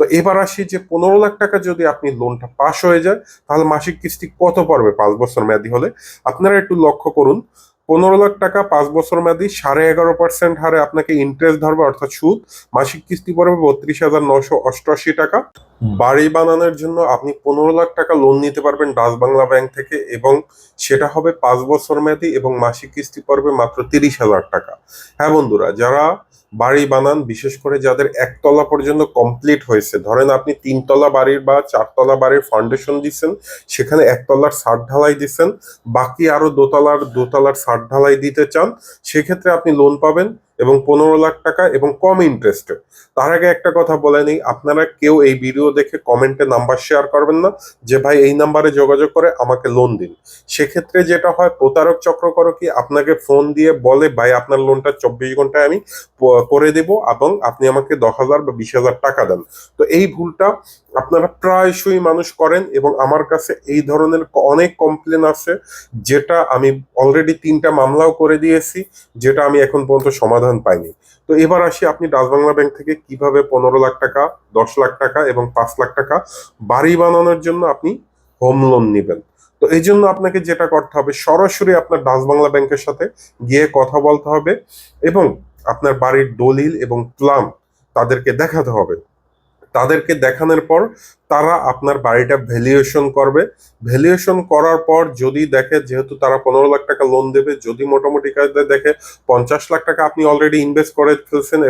তো এবার আসি যে পনেরো লাখ টাকা যদি আপনি লোনটা পাস হয়ে যায়, তাহলে মাসিক কিস্তি কত পড়বে পাঁচ বছর মেয়াদি হলে? আপনারা একটু লক্ষ্য করুন, পনেরো লাখ টাকা পাঁচ বছর মেয়াদি সাড়ে এগারো পার্সেন্ট হারে আপনাকে ইন্টারেস্ট ধরবে, অর্থাৎ সুদ। মাসিক কিস্তি পড়বে বত্রিশ হাজার নশো অষ্টআশি টাকা। বাড়ি বানানোর জন্য আপনি পনেরো লাখ টাকা লোন নিতে পারবেন ডাচ বাংলা ব্যাংক থেকে এবং সেটা হবে পাঁচ বছর মেয়াদি এবং মাসিক কিস্তি পড়বে মাত্র তিরিশ হাজার টাকা। হ্যাঁ বন্ধুরা, যারা বাড়ি বানান, বিশেষ করে যাদের একতলা পর্যন্ত কমপ্লিট হয়েছে, ধরেন আপনি তিনতলা বাড়ির বা চারতলা বাড়ির ফাউন্ডেশন দিচ্ছেন সেখানে একতলার ছাদ ঢালাই দিচ্ছেন বাকি আরও দোতলার দোতলার ছাদ ঢালাই দিতে চান, সেক্ষেত্রে আপনি লোন পাবেন এবং পনেরো লাখ টাকা এবং কম ইন্টারেস্টে তার আগে একটা কথা বলে নিই, আপনারা কেউ এই ভিডিও দেখে কমেন্টে নাম্বার শেয়ার করবেন না, যে ভাই এই নাম্বারে যোগাযোগ করে আমাকে লোন দিন। সেক্ষেত্রে যেটা হয়, প্রতারক চক্র করো কি আপনাকে ফোন দিয়ে বলে, ভাই, আপনার লোনটা চব্বিশ ঘন্টায় আমি করে দেব এবং আপনি আমাকে দশ হাজার বা বিশ হাজার টাকা দেন। তো এই ভুলটা আপনারা প্রায়শই মানুষ করেন এবং আমার কাছে এই ধরনের অনেক কমপ্লেন আছে, যেটা আমি অলরেডি তিনটা মামলাও করে দিয়েছি, যেটা আমি এখন পর্যন্ত সমাধান পাইনি। তো এবার আসি আপনি ডাচ বাংলা ব্যাংক থেকে কীভাবে পনেরো লাখ টাকা, দশ লাখ টাকা এবং পাঁচ লাখ টাকা বাড়ি বানানোর জন্য আপনি হোম লোন নেবেন। তো এই জন্য আপনাকে যেটা করতে হবে, সরাসরি আপনার ডাচ বাংলা ব্যাংকের সাথে গিয়ে কথা বলতে হবে এবং আপনার বাড়ির দলিল এবং প্ল্যান তাদেরকে দেখাতে হবে। তাদেরকে দেখানোর পর তারা আপনার বাড়িটা ভ্যালুয়েশন করবে। ভ্যালুয়েশন করার পর যদি দেখে যেহেতু তারা পনেরো লাখ টাকা লোন দেবে, যদি মোটামুটি কাজে দেখে পঞ্চাশ লাখ টাকা আপনি অলরেডি ইনভেস্ট করে ফেলছেন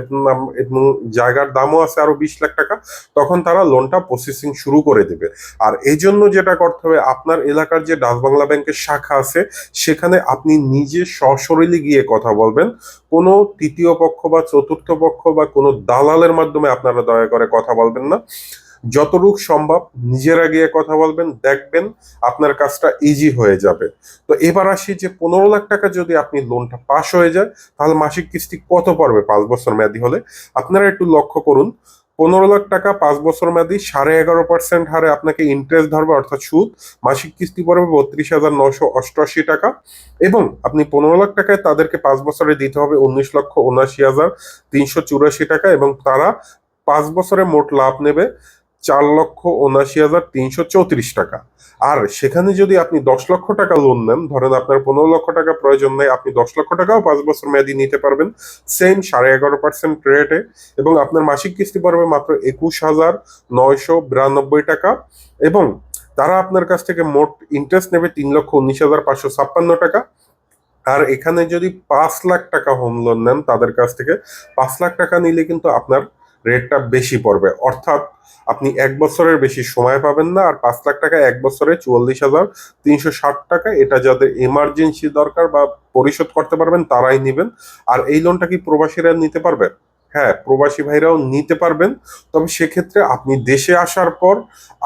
এবং জায়গার দামও আছে আরও বিশ লাখ টাকা, তখন তারা লোনটা প্রসেসিং শুরু করে দেবে। আর এই জন্য যেটা করতে হবে, আপনার এলাকার যে ডাচ বাংলা ব্যাংকের শাখা আছে, সেখানে আপনি নিজে সশরীরে গিয়ে কথা বলবেন। কোনো তৃতীয় পক্ষ বা চতুর্থ পক্ষ বা কোনো দালালের মাধ্যমে আপনারা দয়া করে কথা বলবেন না। যতটুক সম্ভব নিজেরা গিয়ে কথা বলবেন, দেখবেন আপনার কাজটা ইজি হয়ে যাবে। তো এবার আসি যে পনেরো লাখ টাকা যদি আপনি লোনটা পাস হয়ে যায়, তাহলে মাসিক কিস্তি কত পড়বে পাঁচ বছর মেয়াদি হলে? আপনারা একটু লক্ষ্য করুন, পনেরো লাখ টাকা পাঁচ বছর মেয়াদি সাড়ে এগারো পার্সেন্ট হারে আপনাকে ইন্টারেস্ট ধরবে, অর্থাৎ সুদ। মাসিক কিস্তি পড়বে বত্রিশ হাজার নশো অষ্টআশি টাকা। এবং আপনি পনেরো লাখ টাকায় তাদেরকে পাঁচ বছরে দিতে হবে উনিশ লক্ষ উনাশি হাজার তিনশো চুরাশি টাকা এবং তারা পাঁচ বছরে মোট লাভ নেবে। চার লক্ষ উনাশি হাজার তিনশো চৌত্রিশ টাকা। আর সেখানে যদি আপনি দশ লক্ষ টাকা লোন নেন, ধরেন আপনার পনেরো লক্ষ টাকা প্রয়োজন নেই, আপনি দশ লক্ষ টাকাও পাঁচ বছর মেয়াদি নিতে পারবেন। সেম সাড়ে এগারো পার্সেন্ট রেটে এবং আপনার মাসিক কিস্তি পড়বে মাত্র একুশ হাজার নয়শো বিরানব্বই টাকা এবং তারা আপনার কাছ থেকে মোট ইন্টারেস্ট নেবে তিন লক্ষ উনিশ হাজার পাঁচশো ছাপ্পান্ন টাকা। আর এখানে যদি পাঁচ লাখ টাকা হোম লোন নেন, তাদের কাছ থেকে পাঁচ লাখ টাকা নিলে কিন্তু আপনার রেটটা বেশি পড়বে। অর্থাৎ আপনি এক বছরের বেশি সময় পাবেন না, আর পাঁচ লাখ টাকা এক বছরে চুয়াল্লিশ হাজার তিনশো ষাট টাকা, এটা যাদের এমার্জেন্সি দরকার বা পরিশোধ করতে পারবেন, তারাই নেবেন। আর এই লোনটা কি প্রবাসীরা নিতে পারবে? হ্যাঁ প্রবাসী ভাইরাও নিতে পারবেন। তবে সেক্ষেত্রে আপনি দেশে আসার পর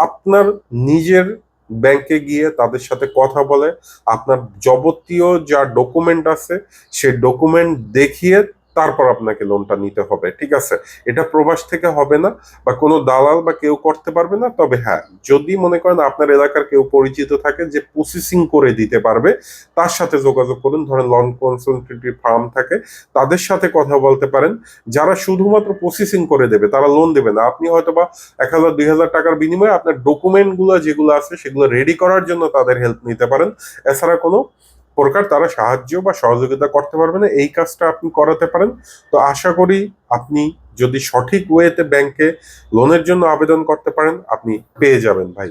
আপনার নিজের ব্যাংকে গিয়ে তাদের সাথে কথা বলে, আপনার যাবতীয় যা ডকুমেন্ট আছে, সেই ডকুমেন্ট দেখিয়ে তারপর আপনাকে লোনটা নিতে হবে, ঠিক আছে? এটা প্রবাস থেকে হবে না বা কোনো দালাল বা কেউ করতে পারবে না, তবে হ্যাঁ যদি মনে করেন আপনার এলাকার কেউ পরিচিত থাকে যে প্রসেসিং করে দিতে পারবে, তার সাথে যোগাযোগ করুন। ধরেন লন কনসালটেন্টি ফার্ম থাকে, তাদের সাথে কথা বলতে পারেন। যারা শুধুমাত্র প্রসেসিং করে দেবে, তারা লোন দেবে না। আপনি হয়তো বা এক হাজার, দুই হাজার টাকার বিনিময়ে আপনার ডকুমেন্টগুলো যেগুলো আছে, সেগুলো রেডি করার জন্য তাদের হেল্প নিতে পারেন। এছাড়া কোনো প্রকার তারা সাহায্য বা সহযোগিতা করতে পারবে না, এই কাজটা আপনি করাতে পারেন। তো আশা করি আপনি যদি সঠিক ওয়েতে ব্যাংকে লোনের জন্য আবেদন করতে পারেন, আপনি পেয়ে যাবেন ভাই।